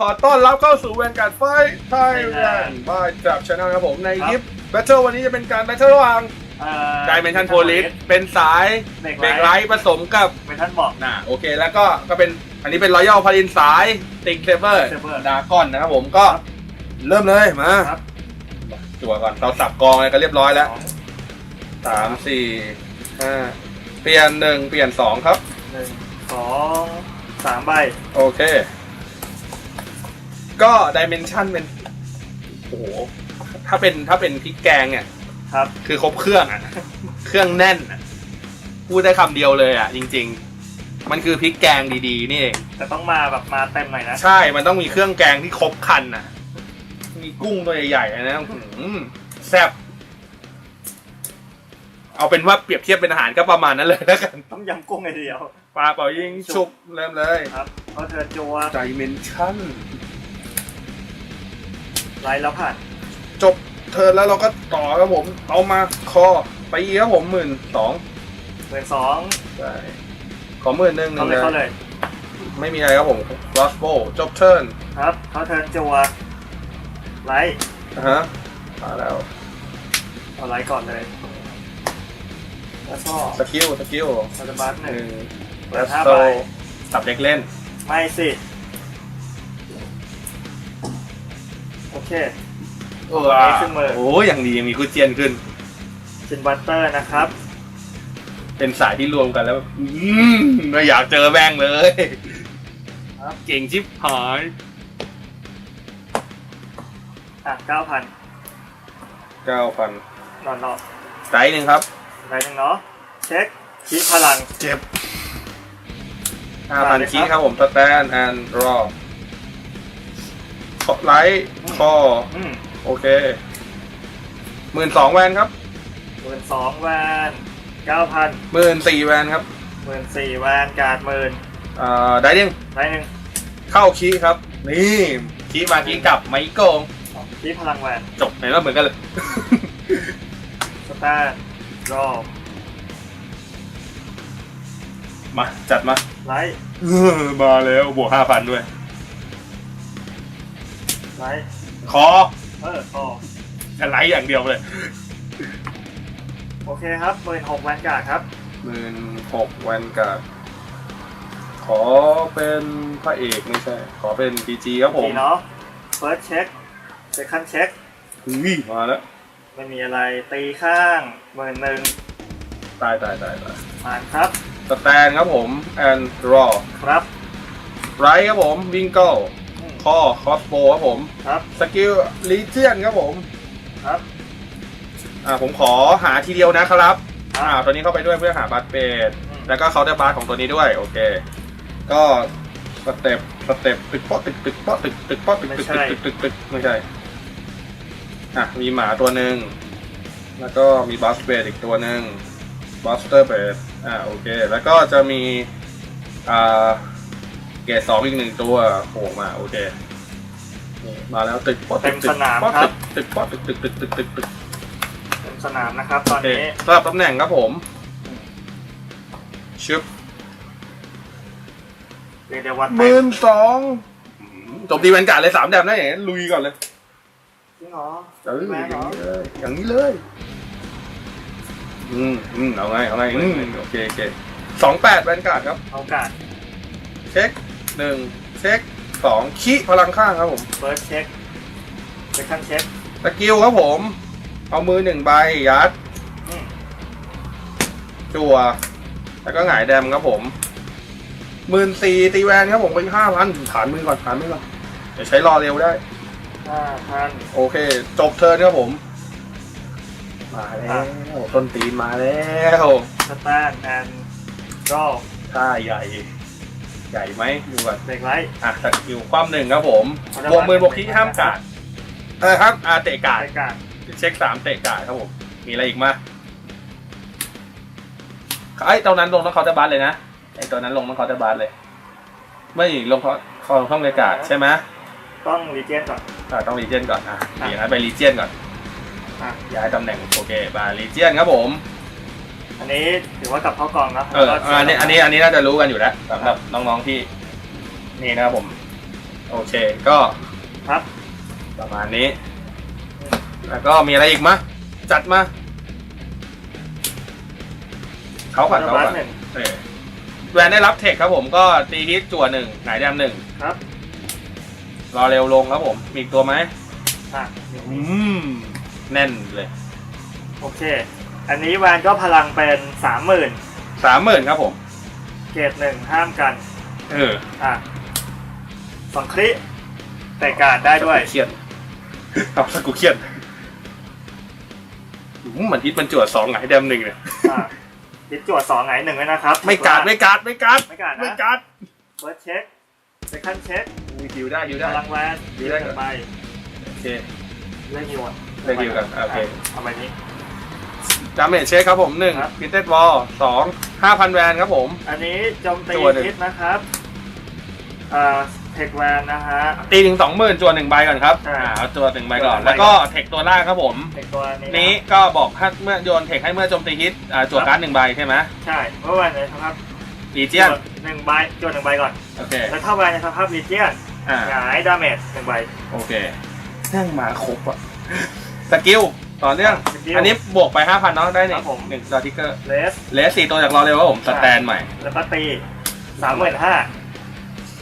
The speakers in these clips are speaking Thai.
ขอต้อนรับเข้าสู่แวนการ์ดไฟไทยแลนด์บายจับชนะครับผมในคลิปแบทเทิลวันนี้จะเป็นการแบทเทิลระหว่างเอ่อดิเมนชันโพลิสเป็นสายเบรกเบรกไลไลท์ท์ผสมกับเป็นท่านบอกน่ะโอเค แล้วก็ก็เป็นอันนี้เป็นรอยัลพารินสายติงเซเบอร์ Saber ดากอนนะครับผมก็เริ่มเลยมาครับจั่วก่อนเราสับกองอะไรกันเรียบร้อยแล้วสองสามสี่ห้าเปลี่ยนหนึ่งเปลี่ยนสองครับหนึ่งสองสามใบโอเค ก็ดิเมนชันเป็นโอ้โหถ้าเป็นถ้าเป็นพริกแกงเนี่ยครับ คือครบเครื่องอะ เครื่องแน่นอะพูดได้คำเดียวเลยอะ จริง ๆ มันคือพริกแกงดีๆ นี่เองแต่ต้องมาแบบมาเต็มหน่อยนะ ใช่มันต้องมีเครื่องแกงที่ครบครันอะ มีกุ้งตัวใหญ่ๆนะอื้อหือแซ่บเอาเป็นว่าเปรียบเทียบเป็นอาหารก็ประมาณนั้นเลยแล้วกันต้องยำกุ้งไอเดียว ปลาเป่ายิงชุบเริ่มเลยครับเขาเทิร์นจัว ดิเมนชั่น ไลท์แล้วผ่านจบเทิร์นแล้วเราก็ต่อครับผม เอามาคอไปอีกครับผมหมื่นสองหมื่นสองใช่ขอหมื่นหนึ่งหเขานึ่งเลยเขาเลเลยยไม่มีอะไรครับผม crossbow จบเทิร์นครับเขาเทิร์นจัวไลท์นะฮะมาแล้วเอาไลท์ก่อนเลยแล้วก็สกิลสกิลคาร์บัสหหนึ่งนึ่งเปิแล้ดวห้าโซใบสับเด็กเล่น ไม่สิ เคโอ้นี่ขึ้นมือโอ้ยอย่างดียังมีคุเจียนขึ้นชินบัตเตอร์นะครับ เป็นสายที่รวมกันแล้วแบบอืมไม่อยากเจอแบงเลยครับ เก่งชิบหายอะเก้าพันเก้าพันนอนนอนไซส์หนึ่งครับไรหนึ่งเนาะเช็คคิดพลัง เจ็บห้าพันมาเลยครับคีย์ครับผมสแตนแอนด์รอ ไลท์คออืมโอเคหมื่นสองแวนครับหมื่นสองแวนเก้าพันหมื่นสี่แวนครับหมื่นสี่แวนการ์ดหมื่นอ่าได้ยังไรหนึ่งเข้าคีย์ครับ นี่คีย์มาคีย์กลับไม่โกงคิดพลังแวนจบเห็นว่าเหมือนกันเลยสแตนรอมา จัดมาไลท์เออมาแล้วบวกห้าพันด้วย ไลท์คอเออต่อจะไลท์อย่างเดียวเลยโอเคครับหมื่นหกแวนการ์ดครับหมื่นหกแวนการ์ดขอเป็นพระเอกไม่ใช่ ขอเป็นพีจีครับผมดีเนาะเฟิร์สเช็คเซคันเช็คอุ้ยมาแล้วไม่มีอะไรตีข้างหมื่นหนึ่งตายตายตายตายผ่านครับสแตนครับผมแอนด์รอครับไรครับผมวิงเกิล อืมคอคอสโบครับผมครับสกิลลีเจียนครับผมครับ อ่าผมขอหาทีเดียวนะครับอ่าอ่าตัวนี้เข้าไปด้วยเพื่อหาบัตเปดอืมแล้วก็เคาน์เตอร์บาร์ของตัวนี้ด้วย โอเค ก็สเต็ปสเต็ปตึกป๊อตึกตึกป๊อตึกตึกป๊อตึกตึกตึกตึกตึกตึกไม่ใช่อะมีหมาตัวหนึ่งแล้วก็มีบัสเบดอีกตัวหนึ่งบัสเตอร์เบดอ่าโอเค แล้วก็จะมีอ่าเกรดสองอีกหนึ่งตัวโผล่มาโอเคนี่มาแล้วตึกป๊อตึกตึกป๊อตึกตึกป๊อตึกตึกตึกตึกตึกตึกเต็มสนามนะครับ ตอนโอเคนี้สำหรับตำแหน่งครับผมชึบเรียกได้ว่าหเต็มื่มนสองจบดีแวนการ์ดเลยสามแดมได้อย่างนี้ลุยก่อนเลยจริงเหรอเออแม่อย่างเหรอนี้เลยอย่างนี้เลย อืมอืมเอาไงเอาไงอืมโอเคโอเคสองแปดแวนการ์ดครับ เอากาดเช็ค หนึ่งเช็คสองขี้พลังข้างครับผมเฟิร์สเช็คเซคันเช็คสกิลครับผม เอามือหนึ่งใบยัด อืมจั่ว แล้วก็หงายแดมครับผมหมื่นสี่ตีแวนครับผมเป็นห้าพันฐานมือก่อนฐานมือก่อนเดี๋ยวใช้รอเร็วได้ ห้าพัน โอเค จบเทิร์นครับผม มาแล้ว ต้นตีนมาแล้วสแตนแอนด์รอท่าใหญ่ ใหญ่ไหมดูก่อนเบรกไลท์อะสกิลความหนึ่งครับผมเอาได้บวกมือบวกไหมที่ห้ามกาดเออครับอาเตะกาด รายการเช็คสามเตะกาดครับผม มีอะไรอีกมาไอ้ยตรงนั้นลงต้องเคาน์เตอร์บัสเลยนะไอ้ตัวนั้นลงต้องเคาน์เตอร์บัสเลย ไม่ลงเขาเขาลงช่องเตะกาดใช่ไหมต้องรีเจนก่อน อ่าต้องรีเจนก่อนอะอะอย่างนั้นไปรีเจนก่อนอะ ย้ายตำแหน่งโอเคมารีเจนครับผม อันนี้ถือว่ากลับเข้ากองนะเอออันนี้อันนี้อันนี้น่าจะรู้กันอยู่แล้วสำหรับน้องๆที่ นี่นะครับผม โอเค ก็ครับประมาณนี้ แล้วก็มีอะไรอีกมะ จัดมา เขาก่อนเขาบัก่สอนหนึ่งเออแวนได้รับเทคครับผมก็ตีฮิตจั่วหนึ่งหงายแดมหนึ่งครับรอเร็วลงครับผม มีอีกตัวไหมอะเดี๋ยวอืนี้มแน่นเลย โอเค อันนี้แวนก็พลังเป็นสามหมื่นสามหมื่นครับผม เกรดหนึ่งห้ามกัน เอออะสองคลิแต่การได้ด้วยเครียดเอาสกูเครียดอืมเหมือนฮิตมันจั่วสองหงายแดมหนึ่งเนี่ยอะดิจวดสองไงหนึ่งไว้นะครับไม่การดไม่การดไม่การดไม่การดไม่นะการดเฟิร์สเช็คเซคันด์เช็คอุ้ยดิวได้ดิวพได้ ลังแวนอยู่ได้หนึ่งใบโอเค เล่นฮิวอะเล่นฮิวกันโอเค เอาใบนี้ ดาเมจเช็คครับผมหนึ่งครับ พิเตอร์วอลสองห้าพันแวนครับผม อันนี้โจมตีตัวหนึ่งฮิตนะครับอ่าเทคแวนนะฮะ ตีถึงสองหมื่นจวนหนึ่งใบก่อนครับอ่า อ่าเอาตัวหนึ่งใบก่อนตัวหนึ่งใบแล้วก็เทคตัวล่างครับผม เทคตัวนี้ะนี้ก็บอกถ้าเมื่อโยนเทคให้เมื่อโจมตีฮิตอ่าจวดการ์ดหนึ่งใบใช่ไหมใช่เมื่อวานในสภาพลีเจียน หนึ่งใบจวดหนึ่งใบก่อน โอเค แล้วถ้าแวนในสภาพลีเจียนอ่า หงายดาเมจหนึ่งใบ โอเคนั่งมาครบอะ สกิล ต่อเนื่องสกิลอันนี้บวกไปห้าพันเนาะได้หนึ่ครังบผม หนึ่งดอทิกเกอร์เลสเลสสี่ตัวจากรอเร็วครับผมสแตนใหม่แล้วก็ตีสามหมื่นห้า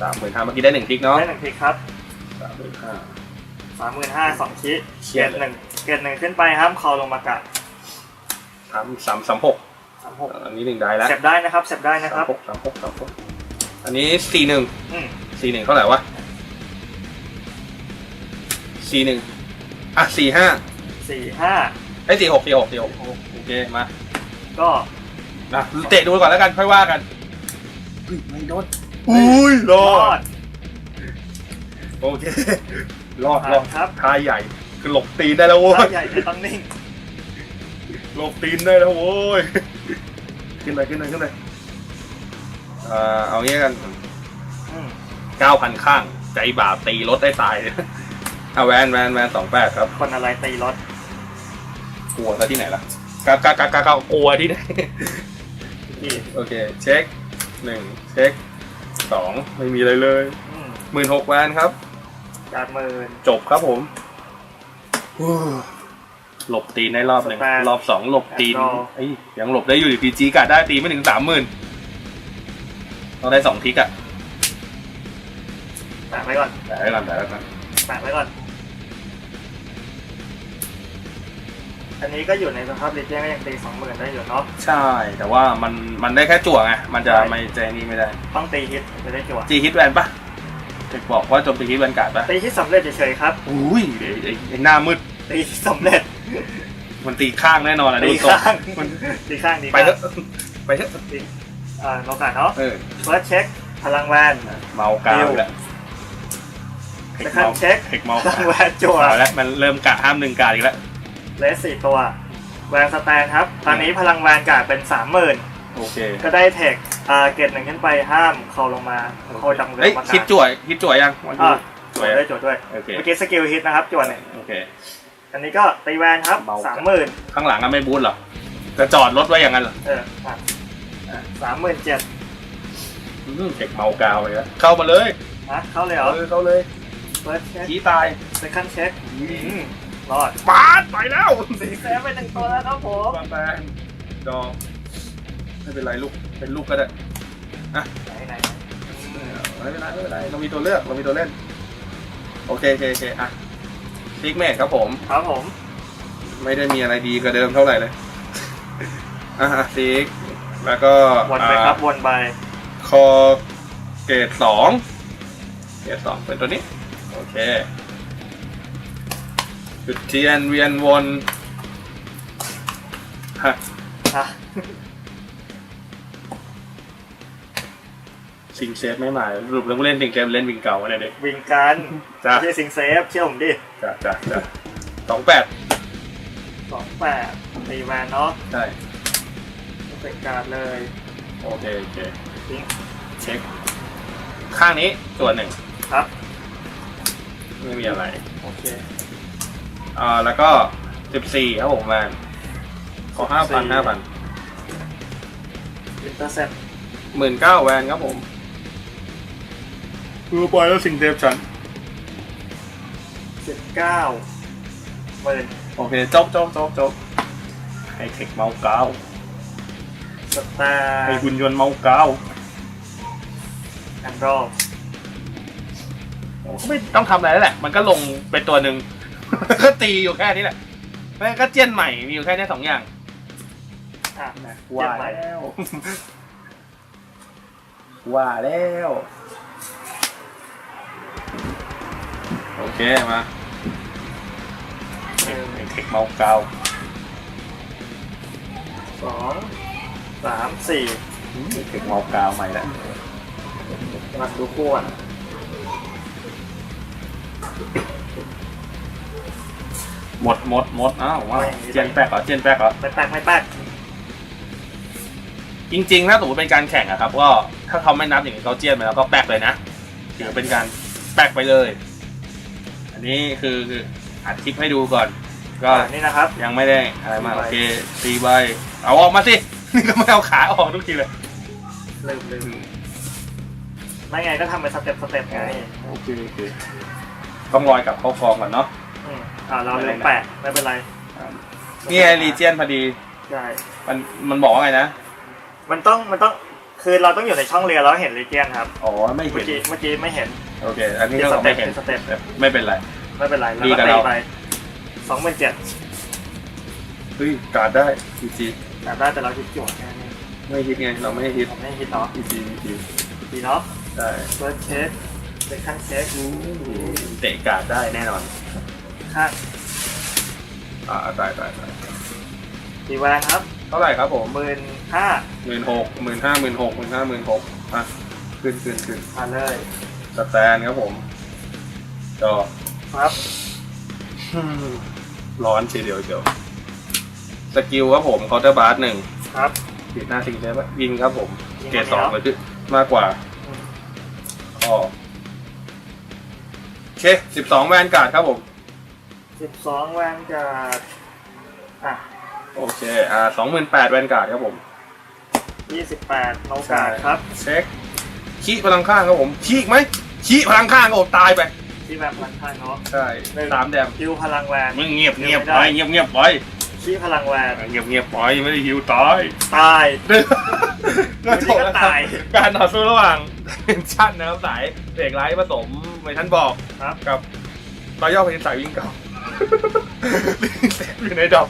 สามหมื่นห้าเมื่อกี้ได้หนึ่งทิกเนาะได้หนึ่งทีครับสามหมื่นห้า สามหมื่นห้าสองชิ้เคเกรีรยดดเลยหนึ่งเกรดหนึ่งขึ้นไปห้ามคอลงมากะสามสามสามหกสามหกอันนี้หนึ่งได้แล้วเสร็จได้นะครับเสร็จได้นะคสารัมบหกสามหกสามหกอันนี้สี่หนึ่งอืมสี่หนึ่งเท่าไหร่วะสี่หนึ่งอะสี่ห้า สี่ห้าไอ้สี่หกสี่หกสี่หกโอเคมาก็อะเตะดูก่อนแล้วกันค่อยว่ากันอุ้ยไม่โดนอุ้ยรรออดดโอเค รอดรอดครับทายใหญ่คือหลบตีนได้แล้วโว้ถ้ายใหญ่ไม่ต้องนิ่งหลบตีนได้แล้วโว้ยขึ้นไปขึ้นไปขึ้นไปเอ่อเอางี้กันอืมเก้าพันข้าง ใจบาปตีรถได้ตายเอาแวนแวนแวนสองแปดครับ คนอะไรตีรถ กลัวซะที่ไหนล่ะกากากากากากลัวที่ไหนที่โอเค เช็คหนึ่งเช็คสองไม่มีอะไรเลยอืมหมื่นหกแวนครับ การหมื่นจบครับผมฮู้หลบตีนได้รอบหนึ่งสแตนรอบสองหลบตีนแอนดรอเอ้ยยังหลบได้อยู่พีจีกัดได้ตีไม่ถึงสามหมื่นต้องได้สองทิกอะแปะไว้ก่อนแต่ได้กันแต่ได้กันแปะไว้ก่อน อันนี้ก็อยู่ในสภาพลีเจียนก็ยังตีสองหมื่นได้อยู่เนาะ ใช่ แต่ว่ามันมันได้แค่จั่วไง มันจะใช่ ไม่ใจนี่ไม่ได้ต้องตีฮิตจะได้จั่วจีฮิตแวนปะเด็กบอกว่าโจมตีฮิตแวนการ์ดปะตีฮิตสำเร็จเฉยๆครับ อุ้ยไอ้ไอ้ไอ้หน้ามืด ตีสำเร็จ มันตีข้างแน่นอนอะดูตีทรงข้างมันตีข้างตีไปข้างเถอะไปเถอะตีอ่าโนกาเนาะเออเฟิร์สเช็คพลังแวนเมากาวอีกแล้วเซคันด์เช็คเทคเมาพลังแวนจั่วเอาแล้วมันเริ่มกะห้ามหนึ่งการดอีกแล้ว เลสสี่ตัว แวนสแตนครับ ตอนนี้พลังแวนกาดเป็นสามหมื่นโอเคก็ได้เทคอ่าเกตหนึ่งขึ้นไปห้ามเขาลงมาเขาจำเงิเอ้ยนมาคิดจั่วคิดจั่วยังอ่าจั่จววดยังด้วยจวดด้วยโอเค เมื่อกี้สกิลฮิตนะครับจวดเนี่ยโอเค อันนี้ก็ตีแวนครับเบาสามหมื่นข้างหลังก็ไม่บูทเหรอจะจอดรถไว้อย่างนั้นเหรอเออสามหมื่นเจ็ดอืมเทคเมากาวไปแล้วเข้ามาเลยนะเข้าเลยเหรอเออเข้าเลยเฟิร์สเช็คขี้ตายเซคันด์เช็ค รอดปาดไปแล้วสีแซฟไปหนึ่งตัวแล้วครับผมปาแปงดอกไม่เป็นไรลูก เป็นลูกก็ได้ไหนไหนไม่เป็นไรไม่เป็นไรเรามีตัวเลือกเรามีตัวเล่น โอเคโอเคโอเคอะซิกเมทครับผมครับผมไม่ได้มีอะไรดีกว่าเดิมเท่าไหร่เลย อะซิก แล้วก็วนไปครับวนไปคอเกรดสอง เกรดสองเป็นตัวนี้ โอเค จุดเทียนเวียนวนฮะอะสิงเซฟไม่มาสรุปแล้วกูเล่นสิงเซฟเล่นวิงเก่าเนี่ยเด็ก วิ่งกันจ้ะ ไม่ใช่สิงเซฟเชื่อผมดิจ้ะจ้ะจ้ะสองแปดสองแปดตีแวนเนาะใช่เป็นการดเลยโอเคโอเคทิ้งเช็ค ข้างนี้ตัวหนึ่งครับ ไม่มีอะไร โอเค อ่าแล้วก็สิบสี่ครับผมแมนขอห้าพันห้าพันอินเตอร์เซ็ปหมื่นเก้าแวนครับผมคือปล่อยแล้วสิงเทพฉันสิบเก้าหมื่นโอเคจบจบจบจบไฮเทคเมาส์เก้าสแตไอนหุ่นยนต์เมาส์เก้าแอนดรอก็ไม่ต้องทำอะไรแล้วแหละ มันก็ลงเป็นตัวหนึ่ง ก็ตีอยู่แค่นี้แหละแม่งก็เจียนใหม่มีอยู่แค่นี้สองอย่าง อะว่าแล้วว่าแล้วโอเคมาหนึ่งไอเทคเมาส์เก้าสองสามสี่ไอเทคเมาส์เก้าใหม่แล้วมาดูคู่อะ หมดหมดหมดอ้าวว้าวเจียนแปลกเหรอเจียนแปลกเหรอไม่แตกไม่แตกจริงๆถ้าสมมติเป็นการแข่งอะครับก็ถ้าเขาไม่นับอย่างนี้เขาเจียนไปแล้วก็แปลกเลยนะถือเป็นการแปลกไปเลย อันนี้คือคืออัดคลิปให้ดูก่อน ก็อะนี่นะครับ ยังไม่ได้อะไรมากสี่ใบโอเคตีใบเอาออกมาสินี่ก็ไม่เอาขาออกทุกทีเลยลืมลืมไม่ไงก็ทำเป็นสเต็ปสเต็ปไงโอเคโอเคต้องลอยกลับเข้าฟองก่อนเนาะ อืมอ่าเราลืมแปะไม่เป็นไรนี่ไงรีเจียนพอดี ใช่มันมันบอกว่าไงนะ มันต้องมันต้องคือเราต้องอยู่ในช่องเรือแล้วเห็นลีเจียนครับอ๋อไม่เมื่เห็อนกี้เมื่อกี้ไม่เห็น โอเค อันนี้เป็นก็สเต็ไม่ปเห็นเป็นสเต็ป ไม่เป็นไร ไม่เป็นไรแล้วดีก็กับตีเรา ไปสองหมื่นเจ็ดเฮ้ยการดได้จีจีแต่ได้แต่เราคิดจวดแค่นี้ไม่ฮิตไงเราไม่ฮิตผมไม่คิดเนาะจีจีจีดีเนาะได้เฟิร์สเช็คเซคันด์เช็คเตะการ์ดได้แน่นอน ค่าอ่าตายตายตายดีแวนครับเท่าไหร่ครับผมหมื่นห้าหมื่นหกหมื่นห้าหมื่นหกหมื่นห้าหมื่นหกอะขึ้นขึ้นขึ้นมาเลย สแตนครับผมจอครับร้อนทีเดียวเดียวสกิลครับผมเคาน์เตอร์บาร์หนึ่งครับติดหน้าทิ้งได้ไหมยิงครับผม ยิงเกรดสองแล้ว เลยคือมากกว่าอืม อ๋อโอเคสิบสองแวนการ์ดครับผม สิบสองแวนการ์ดอะโอเค อ่าสองหมื่นแปดแวนการ์ดครับผมยี่สิบแปดโนการ์ดครับเช็คขี้พลังข้างครับผมขี้อีกไหมขี้พลังข้างครับผมตายไปที่แบบพลังข้างเนาะใช่หนึ่งสามแดมคิวพลังแวนมึงเงียบเงียบไม่ไปได้เงียบเงียบไปขี้พลังแวนเงียบเงียบไปไม่ได้ฮิวตายตายก็จบแล้วครับตายการต่อสู้ระหว่างเนชั่นนะครับสายเด็กไร้ผสมเมทันบอกครับกับรอยย่อเป็นสายวิ่งเก่า เซฟอยู่ในดอก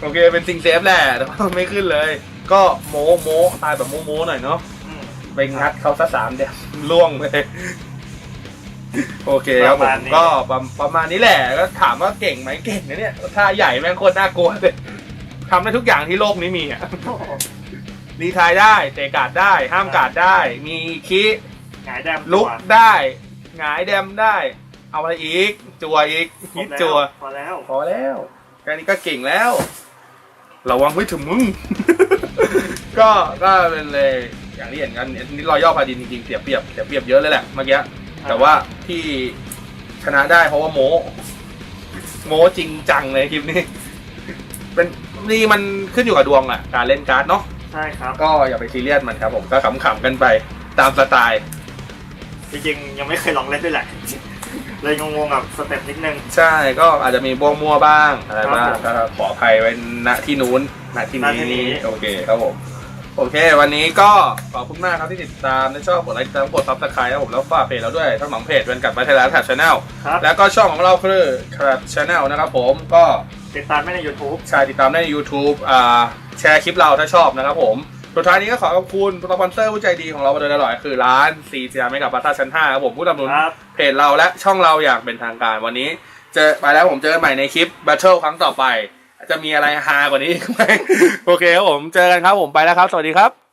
โอเคเป็นซิงเซฟแหละแต่ว่าไม่ขึ้นเลย ก็โมโมตายแบบโมโมหน่อยเนาะอืมไปงัดเขาซะสามเดียวล่วงเลยโอเคครับผประมมาณนี้ ก็ประประมาณนี้แหละก็ถามว่าเก่งไหมเก่งนะเนี่ยท่าใหญ่แม่งโคตรน่ากลัวเลยทำได้ทุกอย่างที่โลกนี้มีอะรีทายได้เตะการ์ดได้ ห้ามการ์ดได้ มีคีหงายแดมลุกตัวได้ หงายแดมได้ เอาอะไรอีก จัวอีกครฮิบตแล้จัวพอแล้วพอแล้วแค่นี้ก็เก่งแล้วระวังไว้ถึงมึง ก็ก็เป็นเลยอย่างที่เห็นกันอันนี่รอยย่อพาดินจริงๆเสียเปรียบเสียเปรียบเยอะเลยแหละเมื่อกี้แต่ว่าที่ชนะได้เพราะว่าโมโมจริงจังเลยคลิปนี้ เป็นนี่มันขึ้นอยู่กับดวงอะการเล่นการ์ดเนาะใช่ครับ ก็อย่าไปซีเรียสมันครับผมก็ขำๆกันไปตามสไตล์จริงๆยังไม่เคยลองเล่นด้วยแหละ เลยงงๆกับสเต็ปนิดนึง ใช่ก็อาจจะมีบ้วงมัวบ้างอะไรบ้างครับผมก็ขออภัยไว้ณที่นู้นณที่ณที่นี้ นี้โอเคครับผมโอเค วันนี้ก็ขอบคุณมากครับที่ติดตามและชอบกดไลค์ติดตามกดซับสไครต์ครับผมแล้วฝากเพจเราด้วยทั้งสองเพจเป็นกับมาเทลาแท็บชาแนลครับ แล้วก็ช่องของเราคือครับชาแนลนะครับผมก็ ติดตามไม่ใน YouTube ใชายติดตามได้ใน YouTube อ่าแชร์คลิปเราถ้าชอบนะครับผม สุดท้ายนี้ก็ขอขอบคุณสปอนเซอร์ผู้ใจดีของเรามาโดยตลอดคือร้านซีเซียไม่กับบัตตาชั้น5ครับผมผู้ดำเนินครับเพจเราและช่องเราอย่างเป็นทางการวันนี้ เจอไปแล้วผมเจอกันใหม่ในคลิป Battle ครั้งต่อไป จะมีอะไรฮากว่านี้อีกไหมโอเคครับผมเจอกันครับผมไปแล้วครับ สวัสดีครับ